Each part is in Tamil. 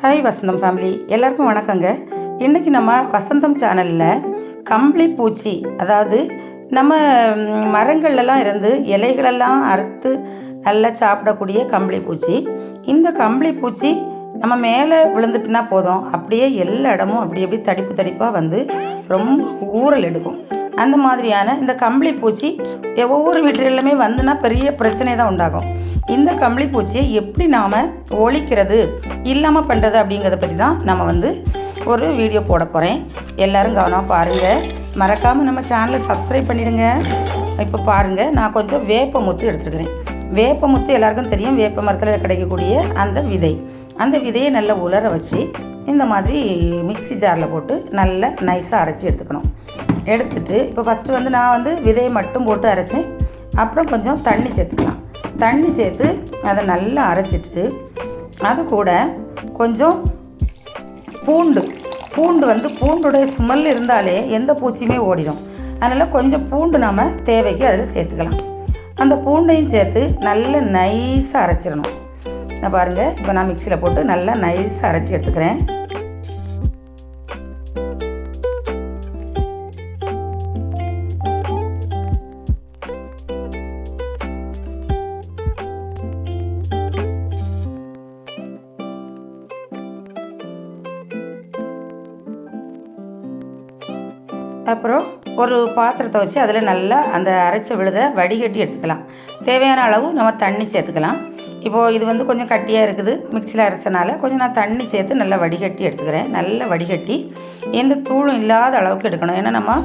ஹாய் வசந்தம் ஃபேமிலி எல்லாருக்கும் வணக்கங்க. இன்றைக்கி நம்ம வசந்தம் சேனலில் கம்பளி பூச்சி அதாவது நம்ம மரங்கள்லாம் இருந்து இலைகளெல்லாம் அறுத்து நல்லா சாப்பிடக்கூடிய கம்பளி பூச்சி. இந்த கம்பளி பூச்சி நம்ம மேலே விழுந்துட்டுனா போதும். அப்படியே எல்லா இடமும் அப்படி அப்படி தடிப்பு தடிப்பாக வந்து ரொம்ப ஊறல் எடுக்கும். அந்த மாதிரியான இந்த கம்பளி பூச்சி ஒவ்வொரு வீட்டுகளிலுமே வந்துன்னா பெரிய பிரச்சனை தான் உண்டாகும். இந்த கம்பளி பூச்சியை எப்படி நாம் ஒழிக்கிறது இல்லாமல் பண்ணுறது அப்படிங்கிறத பற்றி தான் நம்ம வந்து ஒரு வீடியோ போட போகிறேன் எல்லோரும் கவனமாக பாருங்கள் மறக்காமல் நம்ம சேனலை சப்ஸ்கிரைப் பண்ணிடுங்க. இப்போ பாருங்கள் நான் கொஞ்சம் வேப்ப முத்து எடுத்துருக்கிறேன். வேப்ப முத்து எல்லாருக்கும் தெரியும். வேப்ப மரத்தில் கிடைக்கக்கூடிய அந்த விதை. அந்த விதையை நல்லா உலர வச்சு இந்த மாதிரி மிக்ஸி ஜாரில் போட்டு நல்லா நைஸாக அரைச்சி எடுத்துக்கணும். எடுத்துட்டு இப்போ ஃபஸ்ட்டு வந்து நான் வந்து விதையை மட்டும் போட்டு அரைச்சேன். அப்புறம் கொஞ்சம் தண்ணி சேர்த்துக்கலாம். தண்ணி சேர்த்து அதை நல்லா அரைச்சிட்டு அது கூட கொஞ்சம் பூண்டு. பூண்டு வந்து பூண்டுடைய ஸ்மெல் இருந்தாலே எந்த பூச்சியுமே ஓடிடும். அதனால் கொஞ்சம் பூண்டு நாம் தேவைக்கு அதில் சேர்த்துக்கலாம். அந்த பூண்டையும் சேர்த்து நல்லா நைஸாக அரைச்சிடணும். நான் பாருங்கள் இப்போ நான் மிக்சியில் போட்டு நல்லா நைஸாக அரைச்சி எடுத்துக்கிறேன். அப்புறம் ஒரு பாத்திரத்தை வச்சு அதில் நல்லா அந்த அரைச்ச விழுதை வடிகட்டி எடுத்துக்கலாம். தேவையான அளவு நம்ம தண்ணி சேர்த்துக்கலாம். இப்போது இது வந்து கொஞ்சம் கட்டியாக இருக்குது. மிக்சியில் அரைச்சனால கொஞ்சம் நான் தண்ணி சேர்த்து நல்லா வடிகட்டி எடுத்துக்கிறேன். நல்லா வடிகட்டி எந்த தூளும் இல்லாத அளவுக்கு எடுக்கணும். ஏன்னா நம்ம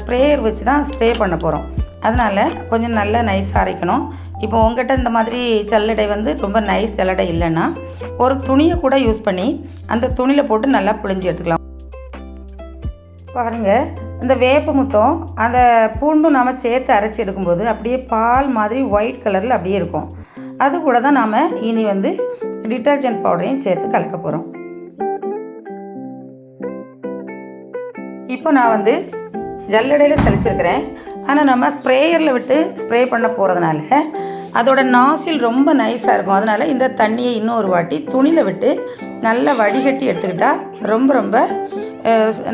ஸ்ப்ரேயர் வச்சு தான் ஸ்ப்ரே பண்ண போகிறோம் அதனால் கொஞ்சம் நல்லா நைஸாக அரைக்கணும். இப்போ உங்ககிட்ட இந்த மாதிரி சல்லடை வந்து ரொம்ப நைஸ் சல்லடை இல்லைன்னா ஒரு துணியை கூட யூஸ் பண்ணி அந்த துணியில் போட்டு நல்லா புழிஞ்சு எடுத்துக்கலாம். பாருங்கள் இந்த வேப்ப முத்தம் அந்த பூண்டும் நாம் சேர்த்து அரைச்சி எடுக்கும்போது அப்படியே பால் மாதிரி ஒயிட் கலரில் அப்படியே இருக்கும். அது கூட தான் நாம் இனி வந்து டிட்டர்ஜென்ட் பவுடரையும் சேர்த்து கலக்க போகிறோம் இப்போ நான் வந்து ஜல்லடையில் தெளிச்சிருக்கிறேன். ஆனால் நம்ம ஸ்ப்ரேயரில் விட்டு ஸ்ப்ரே பண்ண போகிறதுனால அதோட நாசில் ரொம்ப நைஸாக இருக்கும். அதனால் இந்த தண்ணியை இன்னொரு வாட்டி துணியில் விட்டு நல்லா வடிகட்டி எடுத்துக்கிட்டால் ரொம்ப ரொம்ப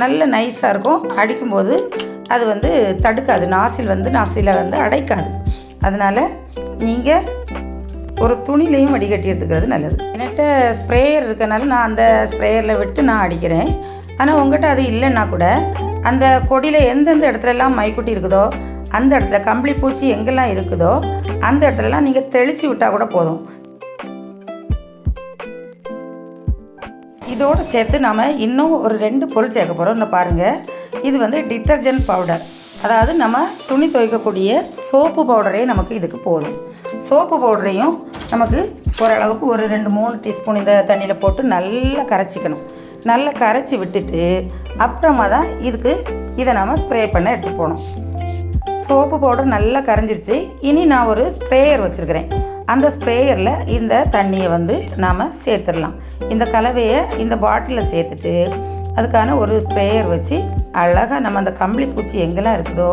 நல்ல நைஸாக இருக்கும். அடிக்கும்போது அது வந்து தடுக்காது. நாசில் வந்து நாசில வந்து அடைக்காது. அதனால் நீங்கள் ஒரு துணிலையும் வடிகட்டி எடுத்துக்கிறது நல்லது. என்கிட்ட ஸ்ப்ரேயர் இருக்கனால நான் அந்த ஸ்ப்ரேயரில் விட்டு நான் அடிக்கிறேன். ஆனால் உங்கள்கிட்ட அது இல்லைன்னா கூட அந்த கொடியில் எந்தெந்த இடத்துலலாம் மைக்குட்டி இருக்குதோ அந்த இடத்துல கம்பளி பூச்சி எங்கெல்லாம் இருக்குதோ அந்த இடத்துலலாம் நீங்கள் தெளித்து விட்டால் கூட போதும். இதோடு சேர்த்து நாம் இன்னும் ஒரு ரெண்டு பொருள் சேர்க்க போகிறோம் இன்னும் பாருங்கள் இது வந்து டிட்டர்ஜென்ட் பவுடர் அதாவது நம்ம துணி துவைக்கக்கூடிய சோப்பு பவுடரே நமக்கு இதுக்கு போதும். சோப்பு பவுடரையும் நமக்கு ஓரளவுக்கு ஒரு ரெண்டு மூணு டீஸ்பூன் இந்த தண்ணியில் போட்டு நல்லா கரைச்சிக்கணும். நல்லா கரைச்சி விட்டுட்டு அப்புறமா தான் இதுக்கு இதை நம்ம ஸ்ப்ரே பண்ண எடுத்து போகணும். சோப்பு பவுடர் நல்லா கரைஞ்சிருச்சு. இனி நான் ஒரு ஸ்ப்ரேயர் வச்சுருக்கிறேன். அந்த ஸ்ப்ரேயரில் இந்த தண்ணியை வந்து நாம் சேர்த்துடலாம். இந்த கலவையை இந்த பாட்டிலில் சேர்த்துட்டு அதுக்கான ஒரு ஸ்ப்ரேயர் வச்சு அழகாக நம்ம அந்த கம்பளி பூச்சி எங்கெல்லாம் இருக்குதோ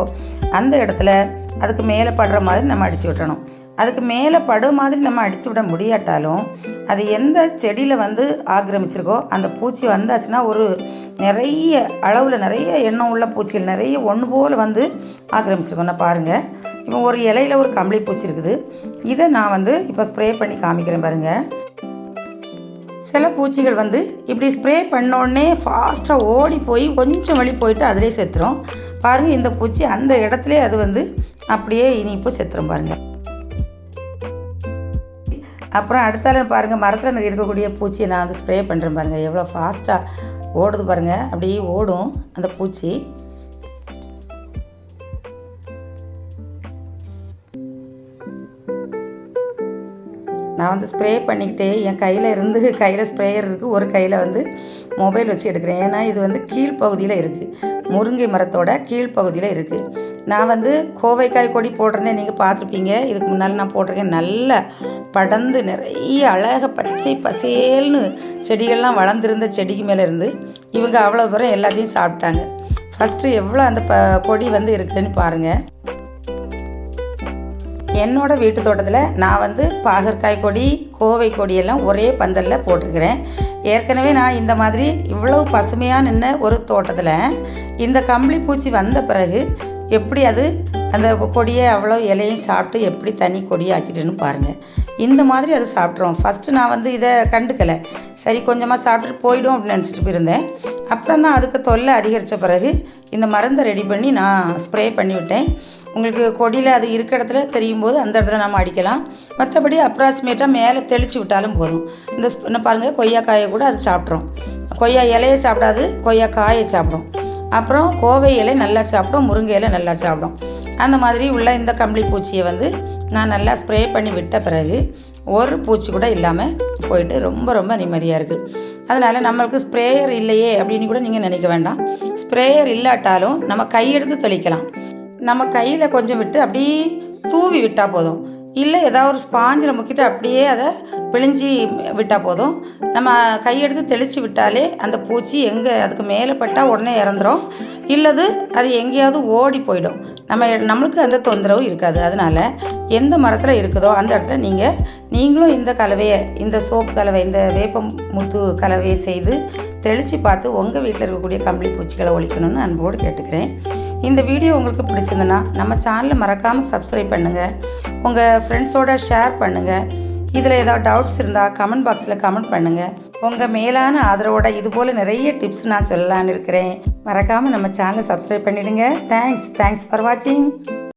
அந்த இடத்துல அதுக்கு மேலே படுற மாதிரி நம்ம அடித்து விட்டணும் அதுக்கு மேலே படு மாதிரி நம்ம அடித்து விட முடியாட்டாலும் அது எந்த செடியில் வந்து ஆக்கிரமிச்சிருக்கோ அந்த பூச்சி வந்தாச்சுன்னா ஒரு நிறைய அளவில் நிறைய எண்ணம் உள்ள பூச்சிகள் நிறைய ஒன்று போல் வந்து ஆக்கிரமிச்சிருக்கோம்னா பாருங்கள் இப்போ ஒரு இலையில ஒரு கம்பளி பூச்சி இருக்குது. இதை நான் வந்து இப்போ ஸ்ப்ரே பண்ணி காமிக்கிறேன் பாருங்கள் சில பூச்சிகள் வந்து இப்படி ஸ்ப்ரே பண்ணோடனே ஃபாஸ்ட்டாக ஓடி போய் கொஞ்சம் வழி போயிட்டு அதிலே செத்துரும். பாருங்கள் இந்த பூச்சி அந்த இடத்துல அது வந்து அப்படியே இனிப்பு செத்துரும் பாருங்கள் அப்புறம் அடுத்தால பாருங்கள் மரத்தில் இருக்கக்கூடிய பூச்சியை நான் வந்து ஸ்ப்ரே பண்ணுறேன் பாருங்கள் எவ்வளோ ஃபாஸ்ட்டாக ஓடுது பாருங்கள் அப்படியே ஓடும் அந்த பூச்சி. நான் வந்து ஸ்ப்ரே பண்ணிக்கிட்டே என் கையில் இருந்து கையில் ஸ்ப்ரேயர் இருக்குது ஒரு கையில் வந்து மொபைல் வச்சு எடுக்கிறேன். ஏன்னா இது வந்து கீழ்ப்பகுதியில் இருக்குது முருங்கை மரத்தோட கீழ்ப்பகுதியில் இருக்குது நான் வந்து கோவைக்காய் கொடி போட்டிருந்தேன். நீங்கள் பார்த்துருப்பீங்க. இதுக்கு முன்னால் நான் போட்டிருக்கேன். நல்லா படர்ந்து நிறைய அழகாக பச்சை பசேல்னு செடிகள்லாம் வளர்ந்துருந்த செடிக்கு மேலே இருந்து இவங்க அவ்வளோ பேரும் எல்லாத்தையும் சாப்பிட்டாங்க. ஃபஸ்ட்டு எவ்வளோ அந்த ப கொடி வந்து இருக்குதுன்னு பாருங்கள் என்னோட வீட்டு தோட்டத்தில் நான் வந்து பாகற்காய் கொடி கோவை கொடியெல்லாம் ஒரே பந்தலில் போட்டிருக்கிறேன். ஏற்கனவே நான் இந்த மாதிரி இவ்வளவு பசுமையாக நின்ன ஒரு தோட்டத்தில் இந்த கம்பளி பூச்சி வந்த பிறகு எப்படி அது அந்த கொடியை அவ்வளோ இலையும் சாப்பிட்டு எப்படி தனி கொடியாக்கிட்டுன்னு பாருங்கள் இந்த மாதிரி அது சாப்பிட்றோம் ஃபஸ்ட்டு நான் வந்து இதை கண்டுக்கலை. சரி கொஞ்சமாக சாப்பிட்டுட்டு போயிடும் அப்படின்னு நினச்சிட்டு போயிருந்தேன். அப்புறம் தான் அதுக்கு தொல்லை அதிகரித்த பிறகு இந்த மருந்தை ரெடி பண்ணி நான் ஸ்ப்ரே பண்ணி விட்டேன். உங்களுக்கு கொடியில் அது இருக்க இடத்துல தெரியும் போது அந்த இடத்துல நம்ம அடிக்கலாம். மற்றபடி அப்ராக்சிமேட்டாக மேலே தெளித்து விட்டாலும் போதும். இந்த என்ன பாருங்கள் கொய்யாக்காயை கூட அது சாப்பிட்றோம் கொய்யா இலையை சாப்பிடாது கொய்யா காயை சாப்பிடும். அப்புறம் கோவை இலை நல்லா சாப்பிடும் முருங்கை இலை நல்லா சாப்பிடும். அந்த மாதிரி உள்ள இந்த கம்பளி பூச்சியை வந்து நான் நல்லா ஸ்ப்ரே பண்ணி விட்ட பிறகு ஒரு பூச்சி கூட இல்லாமல் போயிட்டு ரொம்ப ரொம்ப நிம்மதியாக இருக்குது அதனால் நம்மளுக்கு ஸ்ப்ரேயர் இல்லையே அப்படின்னு கூட நீங்கள் நினைக்க வேண்டாம். ஸ்ப்ரேயர் இல்லாட்டாலும் நம்ம கையெடுத்து தெளிக்கலாம். நம்ம கையில் கொஞ்சம் விட்டு அப்படியே தூவி விட்டால் போதும். இல்லை ஏதாவது ஒரு ஸ்பாஞ்சில் முக்கிட்டு அப்படியே அதை பிழிஞ்சி விட்டால் போதும். நம்ம கையெடுத்து தெளித்து விட்டாலே அந்த பூச்சி எங்கே அதுக்கு மேலே பட்டால் உடனே இறந்துடும் இல்லது அது எங்கேயாவது ஓடி போயிடும். நம்ம நம்மளுக்கு அந்த தொந்தரவு இருக்காது. அதனால் எந்த மரத்தில் இருக்குதோ அந்த இடத்துல நீங்கள் நீங்களும் இந்த கலவையை இந்த சோப்பு கலவை இந்த வேப்பம் முத்து கலவையை செய்து தெளித்து பார்த்து உங்கள் வீட்டில் இருக்கக்கூடிய கம்பளி பூச்சிகளை ஒழிக்கணும்னு அன்போடு கேட்டுக்கிறேன். இந்த வீடியோ உங்களுக்கு பிடிச்சிருந்துன்னா நம்ம சேனலை மறக்காமல் சப்ஸ்கிரைப் பண்ணுங்கள் உங்கள் ஃப்ரெண்ட்ஸோட ஷேர் பண்ணுங்கள் இதில் ஏதாவது டவுட்ஸ் இருந்தால் கமெண்ட் பாக்ஸில் கமெண்ட் பண்ணுங்கள் உங்கள் மேலான ஆதரவோட இது போல் நிறைய டிப்ஸ் நான் சொல்லலான்னு இருக்கிறேன். மறக்காமல் நம்ம சேனலை சப்ஸ்கிரைப் பண்ணிடுங்க. தேங்க்ஸ் தேங்க்ஸ் ஃபார் வாட்சிங்